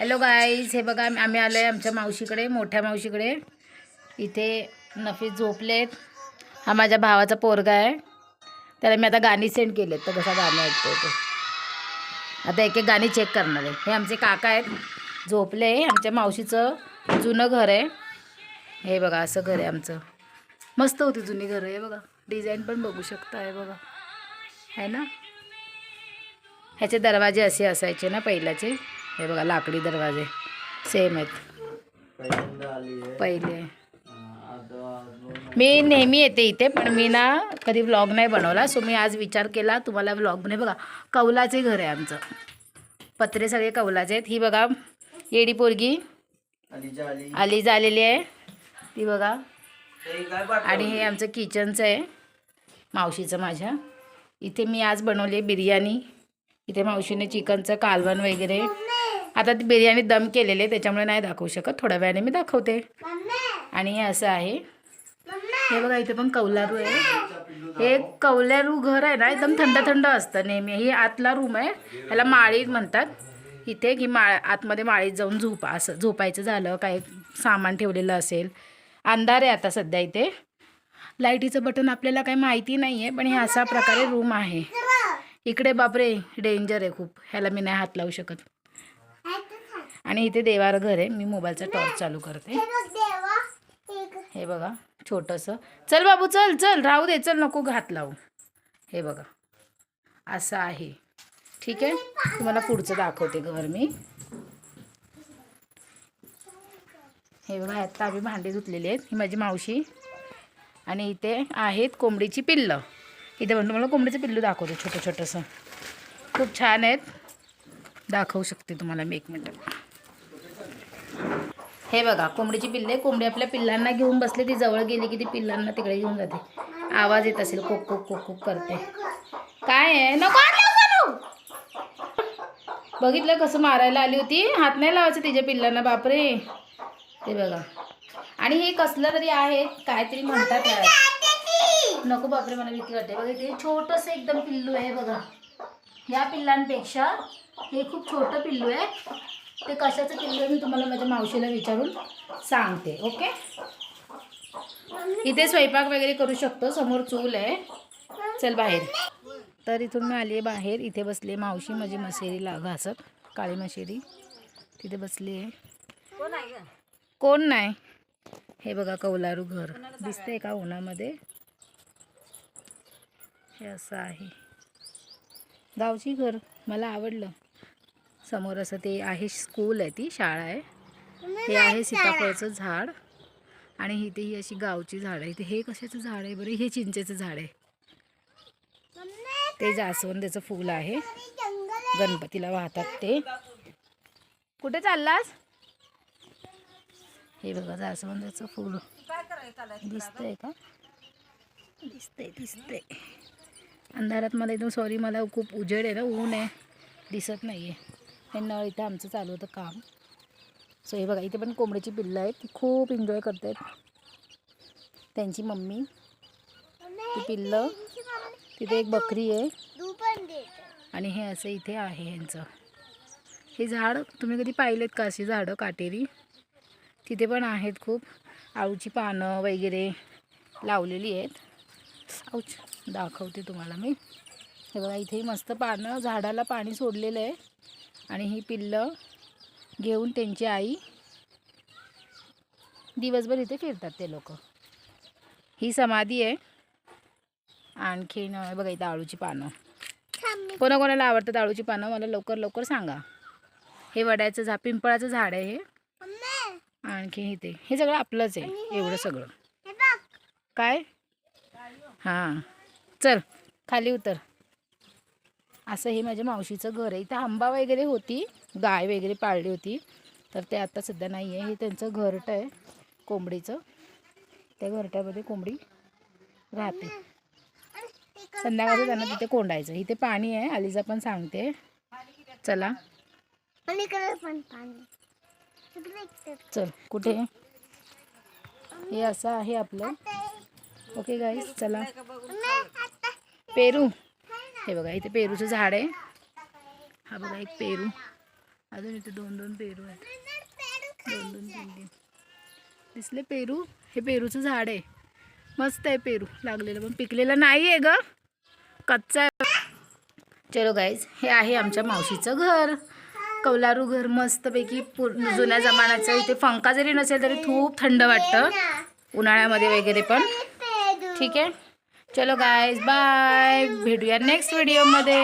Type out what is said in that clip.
Hello guys हे बघा आम्ही आलो आहे आमच्या मावशीकडे मोठ्या मावशीकडे. इथे नफीस झोपलेत. हा माझ्या भावाचा पोरगा आहे. त्याला मी आता गाणी सेंड केलेत. तर कसा गाणं ऐकतो तो. आता एक एक गाणी चेक करणार आहे. हे आमचे काका आहेत. झोपले आमच्या मावशीचं जुनं घर आहे. हे बघा असं घर आहे आमचं. मस्त होती जुनी घर. आहे बघा डिझाईन पण बघू शकता. आहे बघा. आहे ना? ह्याचे दरवाजे असे असायचे ना पहिल्याचे. हे बघा लाकडी दरवाजे. सेम आहेत. पहिले. मी नेहमी येते इथे पण मी ना कधी व्लॉग नाही बनवला. सो मी आज विचार केला तुम्हाला व्लॉग नाही बघा कौलाचे घर आहे आमचं. पत्रे सगळे कौलाचे आहेत. ही बघा येडी पोरगी. आली झालेली आहे. ती बघा. आणि हे आमचं किचनचं आहे. मावशीचं माझ्या. इथे मी आज बनवली बिर्याणी. इथे मावशीने चिकनचं कालवण वगैरे. आता ती बिर्याणी दम केलेले आहे त्याच्यामुळे नाही दाखवू शकत. थोड्या वेळाने मी दाखवते. आणि हे असं आहे. हे बघा इथे पण कौलारू आहे. हे कौलारू घर आहे ना एकदम थंड थंड असतं नेहमी. ही आतला रूम आहे. ह्याला माळी म्हणतात. इथे की माळ आतमध्ये माळीत जाऊन झोपा असं झोपायचं झालं काय सामान ठेवलेलं असेल. अंधार आहे आता सध्या इथे. लाईटीचं बटन आपल्याला काही माहिती नाही आहे पण हे अशा प्रकारे रूम आहे. इकडे बापरे डेंजर आहे खूप. ह्याला मी नाही हात लावू शकत. आणि इथे देवार घर आहे. मी मोबाईलचा टॉर्च चालू करते. हे बघा छोटंसं. चल बाबू चल चल राहू दे चल नको घात लावू. हे बघा असं आहे. ठीक आहे? तुम्हाला पुढचं दाखवते घर मी. हे बघा आता आम्ही भांडी धुतलेली आहेत. ही माझी मावशी. आणि इथे आहेत कोंबडीची पिल्लं. इथे पण तुम्हाला कोंबडीचं पिल्लू दाखवते छोटं छोटंसं. खूप छान आहेत. दाखवू शकते तुम्हाला मी एक मिनटं. हे बघा कोंबडीची पिल्ले. कोंबडी आपल्या पिल्लांना घेऊन बसले ती जवळ गेली की ती पिल्लांना तिकडे घेऊन जाते. आवाज येत असेल कोक कोक कोक कोक करते. काय आहे? नको बघितलं कसं मारायला आली होती? हात नाही लावायचं तिच्या पिल्लांना बापरे! ते बघा. आणि हे कसलं तरी आहे काहीतरी म्हणतात नको बापरे मला भीती वाटते. बघा ते छोटंसं एकदम पिल्लू आहे बघा. या पिल्लांपेक्षा हे खूप छोटं पिल्लू आहे. ते कशाचं पिल्लू मी तुम्हाला माझ्या मावशीला विचारून सांगते ओके? इथे स्वयंपाक वगैरे करू शकतो समोर चूल आहे. चल बाहेर. तर इथून मी आली आहे बाहेर इथे बसली आहे मावशी माझी मशेरीला घासत काळी मशेरी. तिथे बसली आहे कोण नाही हे बघा कौलारू घर. दिसतंय का उन्हामध्ये? हे असं आहे. गावची घर मला आवडलं. समोर असं ते आहे स्कूल आहे ती शाळा आहे. ते आहे सीताफळचं झाड आणि इथे ही अशी गावची झाड आहे इथे हे कशाचं झाड आहे बरं? हे चिंचेचं झाड आहे. ते जास्वंदीचं फूल आहे. गणपतीला वाहतात ते. कुठे चाललास? हे बघा जास्वंदाचं फूल. दिसतंय का? दिसतंय दिसतंय. अंधारात मला एकदम सॉरी मला खूप उजेड आहे ना ऊन आहे. दिसत नाही आहे हे नळ इथं आमचं चालू होतं काम. सो हे बघा इथे पण कोंबडीची पिल्लं आहेत. ती खूप एन्जॉय करत आहेत त्यांची मम्मी ती पिल्लं तिथे एक बकरी आहे. आणि हे असं इथे आहे यांचं. हे झाड तुम्ही कधी पाहिलेत का अशी झाडं काटेरी? तिथे पण आहेत खूप. आळूची पानं वगैरे लावलेली आहेत. औच दाखवते तुम्हाला मी. हे बघा इथे मस्त पानं झाडाला पाणी सोडलेलं आहे. आणि ही पिल्लं घेऊन त्यांची आई दिवसभर इथे फिरतात ते लोक. ही समाधी आहे. आणखीन बघा इथं आळूची पानं. कोणाकोणाला आवडतात आळूची पानं मला लवकर लवकर सांगा. हे वड्याचं झाड पिंपळाचं झाड आहे हे. आणखी इथे. हे सगळं आपलंच आहे एवढं सगळं. काय? हां. चल खाली उतर. असं हे माझ्या मावशीचं घर आहे. इथं आंबा वगैरे होती गाय वगैरे पाळली होती. तर ते आता सध्या नाही आहे हे त्यांचं घरटं आहे कोंबडीचं. त्या घरट्यामध्ये कोंबडी राहते. संध्याकाळचं त्यांना तिथे कोंडायचं. इथे पाणी आहे अलिजा पण सांगते. चला. चल कुठे? हे असं आहे आपलं. ओके गाईस चला. पेरू. हे बघा इथे पेरूचं झाड आहे. हा बघा एक पेरू. अजून इथे दोन दोन पेरू आहेत. दोन दोन तीन तीन दिसले पेरू? हे पेरूचं झाड आहे. मस्त आहे पेरू लागलेलं पण पिकलेलं नाही आहे ग. कच्चा आहे. चलो गाईज हे आहे आमच्या मावशीचं घर. कौलारू घर मस्तपैकी पूर्ण जुन्या जमान्याचं इथे पंखा जरी नसेल तरी खूप थंड वाटतं. उन्हाळ्यामध्ये वगैरे पण. ठीक आहे? चलो गायज बाय भेटूया नेक्स्ट व्हिडिओमध्ये